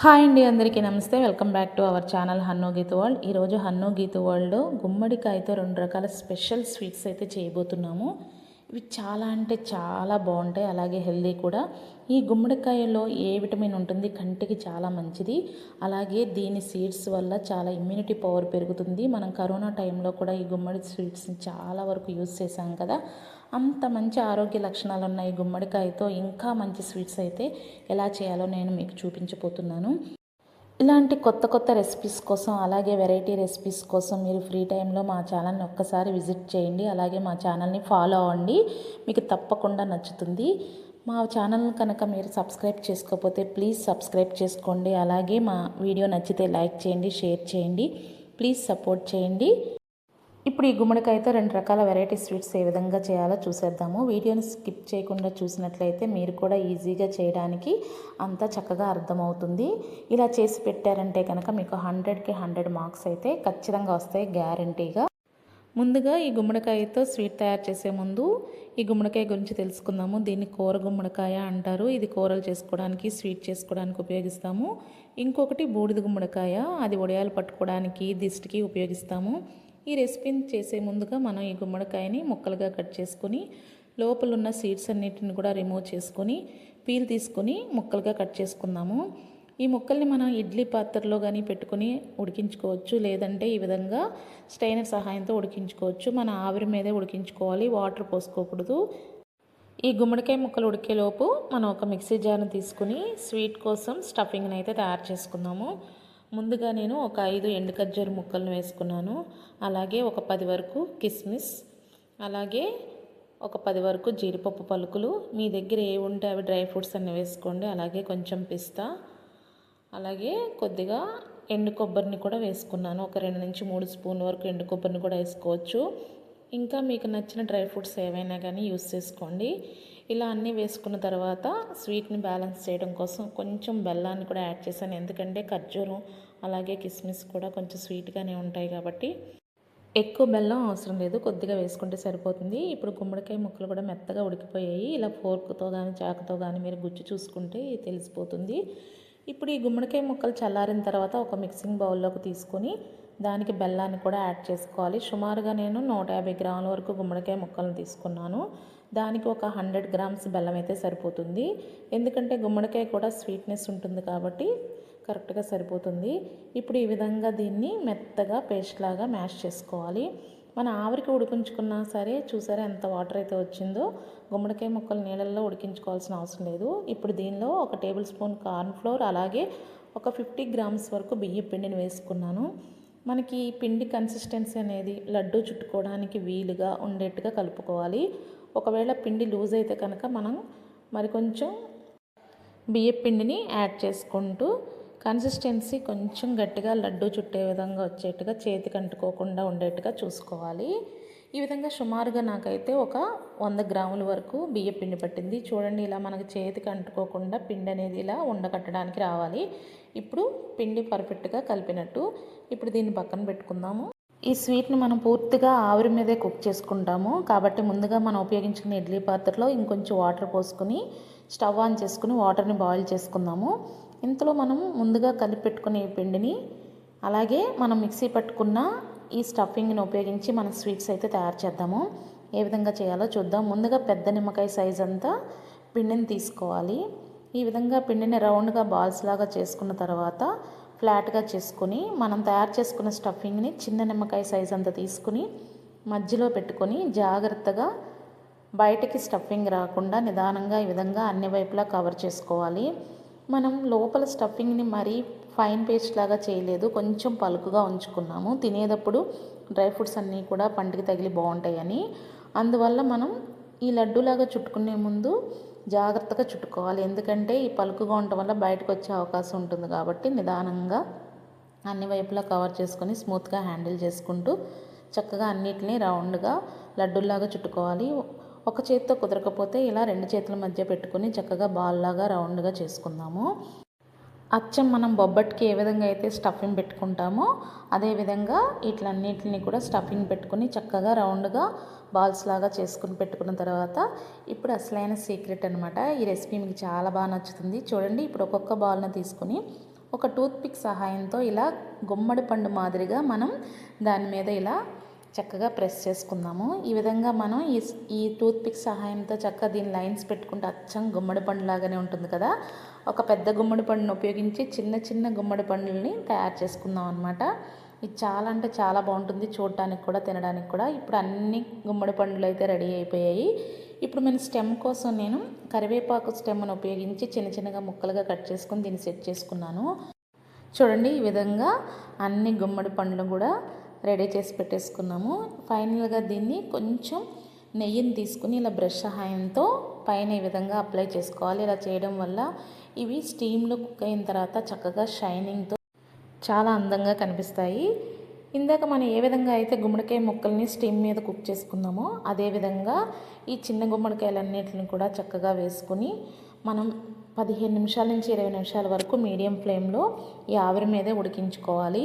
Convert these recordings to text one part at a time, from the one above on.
Hi అండి అందరికీ నమస్తే. Welcome back to our channel హన్నో Gita world. ఈరోజు హన్నో గీత వరల్డ్లో గుమ్మడికాయతో రెండు రకాల స్పెషల్ స్వీట్స్ అయితే చేయబోతున్నాము. ఇవి చాలా అంటే చాలా బాగుంటాయి అలాగే హెల్దీ కూడా. ఈ గుమ్మడికాయలో ఏ విటమిన్ ఉంటుంది కంటికి చాలా మంచిది. అలాగే దీని సీడ్స్ వల్ల చాలా ఇమ్యూనిటీ పవర్ పెరుగుతుంది. మనం కరోనా టైంలో కూడా ఈ గుమ్మడి స్వీట్స్ని చాలా వరకు యూజ్ చేసాం కదా. అంత మంచి ఆరోగ్య లక్షణాలు ఉన్నాయి గుమ్మడికాయతో. ఇంకా మంచి స్వీట్స్ అయితే ఎలా చేయాలో నేను మీకు చూపించబోతున్నాను. ఇలాంటి కొత్త కొత్త రెసిపీస్ కోసం అలాగే వెరైటీ రెసిపీస్ కోసం మీరు ఫ్రీ టైంలో మా ఛానల్ని ఒక్కసారి విజిట్ చేయండి. అలాగే మా ఛానల్ని ఫాలో అవ్వండి. మీకు తప్పకుండా నచ్చుతుంది. మా ఛానల్ కనుక మీరు సబ్స్క్రైబ్ చేసుకోకపోతే ప్లీజ్ సబ్స్క్రైబ్ చేసుకోండి. అలాగే మా వీడియో నచ్చితే లైక్ చేయండి షేర్ చేయండి. ప్లీజ్ సపోర్ట్ చేయండి. ఇప్పుడు ఈ గుమ్మడికాయతో రెండు రకాల వెరైటీ స్వీట్స్ ఏ విధంగా చేయాలో చూసేద్దాము. వీడియోని స్కిప్ చేయకుండా చూసినట్లయితే మీరు కూడా ఈజీగా చేయడానికి అంతా చక్కగా అర్థమవుతుంది. ఇలా చేసి పెట్టారంటే కనుక మీకు హండ్రెడ్కి హండ్రెడ్ మార్క్స్ అయితే ఖచ్చితంగా వస్తాయి గ్యారంటీగా. ముందుగా ఈ గుమ్మడికాయతో స్వీట్ తయారు చేసే ముందు ఈ గుమ్మడికాయ గురించి తెలుసుకుందాము. దీన్ని కూర గుమ్మడికాయ అంటారు. ఇది కూరలు చేసుకోవడానికి స్వీట్ చేసుకోవడానికి ఉపయోగిస్తాము. ఇంకొకటి బూడిద గుమ్మడికాయ. అది వడియాలు పట్టుకోవడానికి దిష్టికి ఉపయోగిస్తాము. ఈ రెసిపీని చేసే ముందుగా మనం ఈ గుమ్మడికాయని ముక్కలుగా కట్ చేసుకొని లోపల ఉన్న సీడ్స్ అన్నిటిని కూడా రిమూవ్ చేసుకొని పీల్ తీసుకొని ముక్కలుగా కట్ చేసుకుందాము. ఈ ముక్కల్ని మనం ఇడ్లీ పాత్రలో కానీ పెట్టుకొని ఉడికించుకోవచ్చు లేదంటే ఈ విధంగా స్టైనర్ సహాయంతో ఉడికించుకోవచ్చు. మన ఆవిరి మీదే ఉడికించుకోవాలి వాటర్ పోసుకోకూడదు. ఈ గుమ్మడికాయ ముక్కలు ఉడికేలోపు మనం ఒక మిక్సీ జార్ని తీసుకుని స్వీట్ కోసం స్టఫింగ్ని అయితే తయారు చేసుకుందాము. ముందుగా నేను ఒక ఐదు ఎండు ఖర్జూర ముక్కలను వేసుకున్నాను. అలాగే ఒక పది వరకు కిస్మిస్ అలాగే ఒక పది వరకు జీడిపప్పు పలుకులు. మీ దగ్గర ఏ ఉంటే అవి డ్రై ఫ్రూట్స్ అన్నీ వేసుకోండి. అలాగే కొంచెం పిస్తా అలాగే కొద్దిగా ఎండు కొబ్బరిని కూడా వేసుకున్నాను. ఒక రెండు నుంచి మూడు స్పూన్ వరకు ఎండు కొబ్బరిని కూడా వేసుకోవచ్చు. ఇంకా మీకు నచ్చిన డ్రై ఫ్రూట్స్ ఏవైనా కానీ యూస్ చేసుకోండి. ఇలా అన్నీ వేసుకున్న తర్వాత స్వీట్ని బ్యాలెన్స్ చేయడం కోసం కొంచెం బెల్లాన్ని కూడా యాడ్ చేశాను. ఎందుకంటే ఖర్జూరం అలాగే కిస్మిస్ కూడా కొంచెం స్వీట్గానే ఉంటాయి కాబట్టి ఎక్కువ బెల్లం అవసరం లేదు. కొద్దిగా వేసుకుంటే సరిపోతుంది. ఇప్పుడు గుమ్మడికాయ ముక్కలు కూడా మెత్తగా ఉడికిపోయాయి. ఇలా ఫోర్క్తో కానీ చాకుతో కానీ మీరు గుజ్జు చూసుకుంటే తెలిసిపోతుంది. ఇప్పుడు ఈ గుమ్మడికాయ ముక్కలు చల్లారిన తర్వాత ఒక మిక్సింగ్ బౌల్లోకి తీసుకొని దానికి బెల్లాన్ని కూడా యాడ్ చేసుకోవాలి. సుమారుగా నేను నూట యాభై గ్రాముల వరకు గుమ్మడికాయ ముక్కలను తీసుకున్నాను. దానికి ఒక హండ్రెడ్ గ్రామ్స్ బెల్లం అయితే సరిపోతుంది. ఎందుకంటే గుమ్మడికాయ కూడా స్వీట్నెస్ ఉంటుంది కాబట్టి కరెక్ట్గా సరిపోతుంది. ఇప్పుడు ఈ విధంగా దీన్ని మెత్తగా పేస్ట్ లాగా మ్యాష్ చేసుకోవాలి. మన ఆవిరికి ఉడికించుకున్నా సరే చూసారా ఎంత వాటర్ అయితే వచ్చిందో? గుమ్మడికాయ ముక్కలు నీళ్ళల్లో ఉడికించుకోవాల్సిన అవసరం లేదు. ఇప్పుడు దీనిలో ఒక టేబుల్ స్పూన్ కార్న్ ఫ్లోర్ అలాగే ఒక ఫిఫ్టీ గ్రామ్స్ వరకు బియ్య పిండిని వేసుకున్నాను. మనకి పిండి కన్సిస్టెన్సీ అనేది లడ్డు చుట్టుకోవడానికి వీలుగా ఉండేట్టుగా కలుపుకోవాలి. ఒకవేళ పిండి లూజ్ అయితే కనుక మనం మరి కొంచెం బియ్య పిండిని యాడ్ చేసుకుంటూ కన్సిస్టెన్సీ కొంచెం గట్టిగా లడ్డు చుట్టే విధంగా వచ్చేట్టుగా చేతికి అంటుకోకుండా ఉండేట్టుగా చూసుకోవాలి. ఈ విధంగా సుమారుగా నాకైతే ఒక వంద గ్రాముల వరకు బియ్య పిండి పట్టింది. చూడండి ఇలా మనకు చేతికి అంటుకోకుండా పిండి అనేది ఇలా ఉండకట్టడానికి రావాలి. ఇప్పుడు పిండి పర్ఫెక్ట్గా కలిపినట్టు ఇప్పుడు దీన్ని పక్కన పెట్టుకుందాము. ఈ స్వీట్ని మనం పూర్తిగా ఆవిరి మీదే కుక్ చేసుకుంటాము. కాబట్టి ముందుగా మనం ఉపయోగించుకున్న ఇడ్లీ పాత్రలో ఇంకొంచెం వాటర్ పోసుకొని స్టవ్ ఆన్ చేసుకుని వాటర్ని బాయిల్ చేసుకుందాము. ఇంతలో మనం ముందుగా కలిపి పెట్టుకునే పిండిని అలాగే మనం మిక్సీ పట్టుకున్న ఈ స్టఫింగ్ని ఉపయోగించి మనం స్వీట్స్ అయితే తయారు చేద్దాము. ఏ విధంగా చేయాలో చూద్దాం. ముందుగా పెద్ద నిమ్మకాయ సైజ్ అంతా పిండిని తీసుకోవాలి. ఈ విధంగా పిండిని రౌండ్గా బాల్స్ లాగా చేసుకున్న తర్వాత ఫ్లాట్గా చేసుకొని మనం తయారు చేసుకున్న స్టఫింగ్ని చిన్న నిమ్మకాయ సైజ్ అంతా తీసుకుని మధ్యలో పెట్టుకొని జాగ్రత్తగా బయటకి స్టఫింగ్ రాకుండా నిదానంగా ఈ విధంగా అన్ని వైపులా కవర్ చేసుకోవాలి. మనం లోపల స్టఫింగ్ని మరీ ఫైన్ పేస్ట్ లాగా చేయలేదు. కొంచెం పలుకుగా ఉంచుకున్నాము. తినేటప్పుడు డ్రై ఫ్రూట్స్ అన్నీ కూడా పంటికి తగిలి బాగుంటాయని. అందువల్ల మనం ఈ లడ్డూలాగా చుట్టుకునే ముందు జాగ్రత్తగా చుట్టుకోవాలి. ఎందుకంటే ఈ పలుకుగా ఉండటం వల్ల బయటకు వచ్చే అవకాశం ఉంటుంది కాబట్టి నిదానంగా అన్ని వైపులా కవర్ చేసుకొని స్మూత్గా హ్యాండిల్ చేసుకుంటూ చక్కగా అన్నిటినీ రౌండ్గా లడ్డూలాగా చుట్టుకోవాలి. ఒక చేతితో కుదరకపోతే ఇలా రెండు చేతుల మధ్య పెట్టుకొని చక్కగా బాల్లాగా రౌండ్గా చేసుకుందాము. అచ్చం మనం బొబ్బట్కి ఏ విధంగా అయితే స్టఫింగ్ పెట్టుకుంటామో అదేవిధంగా వీటిలన్నిటిని కూడా స్టఫింగ్ పెట్టుకుని చక్కగా రౌండ్గా బాల్స్ లాగా చేసుకుని పెట్టుకున్న తర్వాత ఇప్పుడు అసలైన సీక్రెట్ అనమాట ఈ రెసిపీ మీకు చాలా బాగా నచ్చుతుంది. చూడండి ఇప్పుడు ఒక్కొక్క బాల్ని తీసుకుని ఒక టూత్పిక్ సహాయంతో ఇలా గుమ్మడి పండు మాదిరిగా మనం దాని మీద ఇలా చక్కగా ప్రెస్ చేసుకుందాము. ఈ విధంగా మనం ఈ ఈ టూత్పిక్ సహాయంతో చక్కగా దీని లైన్స్ పెట్టుకుంటే అచ్చం గుమ్మడి పండులాగానే ఉంటుంది కదా. ఒక పెద్ద గుమ్మడి పండును ఉపయోగించి చిన్న చిన్న గుమ్మడి పండుల్ని తయారు చేసుకుందాం అనమాట ఇది చాలా అంటే చాలా బాగుంటుంది చూడటానికి కూడా తినడానికి కూడా. ఇప్పుడు అన్ని గుమ్మడి పండ్లు అయితే రెడీ అయిపోయాయి. ఇప్పుడు నేను స్టెమ్ కోసం నేను కరివేపాకు స్టెమ్ను ఉపయోగించి చిన్న చిన్నగా ముక్కలుగా కట్ చేసుకొని దీన్ని సెట్ చేసుకున్నాను. చూడండి ఈ విధంగా అన్ని గుమ్మడి పండ్లు కూడా రెడీ చేసి పెట్టేసుకున్నాము. ఫైనల్గా దీన్ని కొంచెం నెయ్యిని తీసుకుని ఇలా బ్రష్ సహాయంతో పైన ఈ విధంగా అప్లై చేసుకోవాలి. ఇలా చేయడం వల్ల ఇవి స్టీమ్లో కుక్ అయిన తర్వాత చక్కగా షైనింగ్తో చాలా అందంగా కనిపిస్తాయి. ఇందాక మనం ఏ విధంగా అయితే గుమ్మడికాయ ముక్కల్ని స్టీమ్ మీద కుక్ చేసుకున్నామో అదేవిధంగా ఈ చిన్న గుమ్మడికాయలన్నిటిని కూడా చక్కగా వేసుకుని మనం పదిహేను నిమిషాల నుంచి ఇరవై నిమిషాల వరకు మీడియం ఫ్లేమ్లో ఈ ఆవిరి మీదే ఉడికించుకోవాలి.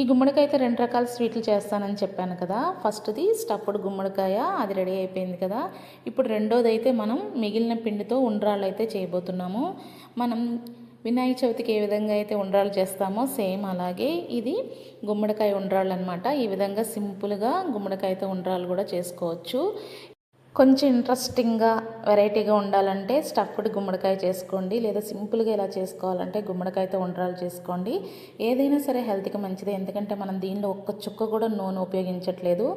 ఈ గుమ్మడికాయ అయితే రెండు రకాల స్వీట్లు చేస్తానని చెప్పాను కదా. ఫస్ట్ది స్టఫ్డ్ గుమ్మడికాయ అది రెడీ అయిపోయింది కదా. ఇప్పుడు రెండోది అయితే మనం మిగిలిన పిండితో ఉండ్రాళ్ళు అయితే చేయబోతున్నాము. మనం వినాయక చవితికి ఏ విధంగా అయితే ఉండ్రాలు చేస్తామో సేమ్ అలాగే ఇది గుమ్మడికాయ ఉండ్రాళ్ళు అనమాట ఈ విధంగా సింపుల్గా గుమ్మడికాయతో ఉండ్రాలు కూడా చేసుకోవచ్చు. కొంచెం ఇంట్రెస్టింగ్గా వెరైటీగా ఉండాలంటే స్టఫ్డ్ గుమ్మడికాయ చేసుకోండి. లేదా సింపుల్గా ఇలా చేసుకోవాలంటే గుమ్మడికాయతో ఉండ్రాలు చేసుకోండి. ఏదైనా సరే హెల్త్కి మంచిదే. ఎందుకంటే మనం దీనిలో ఒక్క చుక్క కూడా నూనె ఉపయోగించట్లేదు.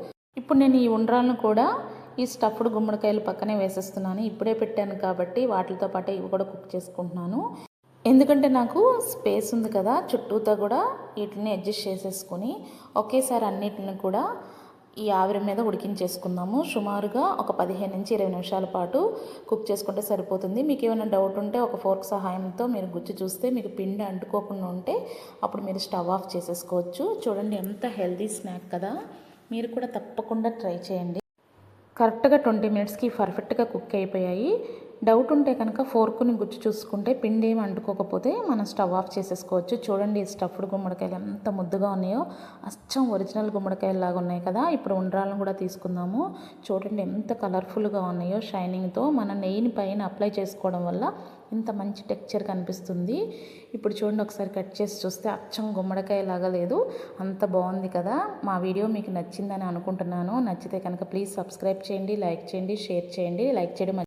ఇప్పుడు నేను ఈ ఉండ్రాలను కూడా ఈ స్టఫ్డ్ గుమ్మడికాయలు పక్కనే వేసేస్తున్నాను. ఇప్పుడే పెట్టాను కాబట్టి వాటితో పాటు ఇవి కూడా కుక్ చేసుకుంటున్నాను. ఎందుకంటే నాకు స్పేస్ ఉంది కదా చుట్టూతో కూడా వీటిని అడ్జస్ట్ చేసేసుకొని ఒకేసారి అన్నిటిని కూడా ఈ ఆవిరి మీద ఉడికించేసుకుందాము. సుమారుగా ఒక పదిహేను నుంచి ఇరవై నిమిషాల పాటు కుక్ చేసుకుంటే సరిపోతుంది. మీకు ఏమైనా డౌట్ ఉంటే ఒక ఫోర్క్ సహాయంతో మీరు గుచ్చి చూస్తే మీకు పిండి అంటుకోకుండా ఉంటే అప్పుడు మీరు స్టవ్ ఆఫ్ చేసేసుకోవచ్చు. చూడండి ఎంత హెల్దీ స్నాక్ కదా. మీరు కూడా తప్పకుండా ట్రై చేయండి. కరెక్ట్గా ట్వంటీ మినిట్స్కి పర్ఫెక్ట్గా కుక్ అయిపోయాయి. డౌట్ ఉంటే కనుక ఫోర్కుని గుచ్చి చూసుకుంటే పిండి ఏమి అంటుకోకపోతే మనం స్టవ్ ఆఫ్ చేసేసుకోవచ్చు. చూడండి స్టఫ్డ్ గుమ్మడికాయలు ఎంత ముద్దుగా ఉన్నాయో. అచ్చం ఒరిజినల్ గుమ్మడికాయలాగా ఉన్నాయి కదా. ఇప్పుడు ఉండ్రాలను కూడా తీసుకుందాము. చూడండి ఎంత కలర్ఫుల్గా ఉన్నాయో షైనింగ్తో. మన నెయ్యిని పైన అప్లై చేసుకోవడం వల్ల ఇంత మంచి టెక్చర్ కనిపిస్తుంది. ఇప్పుడు చూడండి ఒకసారి కట్ చేసి చూస్తే అచ్చం గుమ్మడికాయ లాగా లేదు. అంత బాగుంది కదా. మా వీడియో మీకు నచ్చిందని అనుకుంటున్నాను. నచ్చితే కనుక ప్లీజ్ సబ్స్క్రైబ్ చేయండి లైక్ చేయండి షేర్ చేయండి. లైక్ చేయడం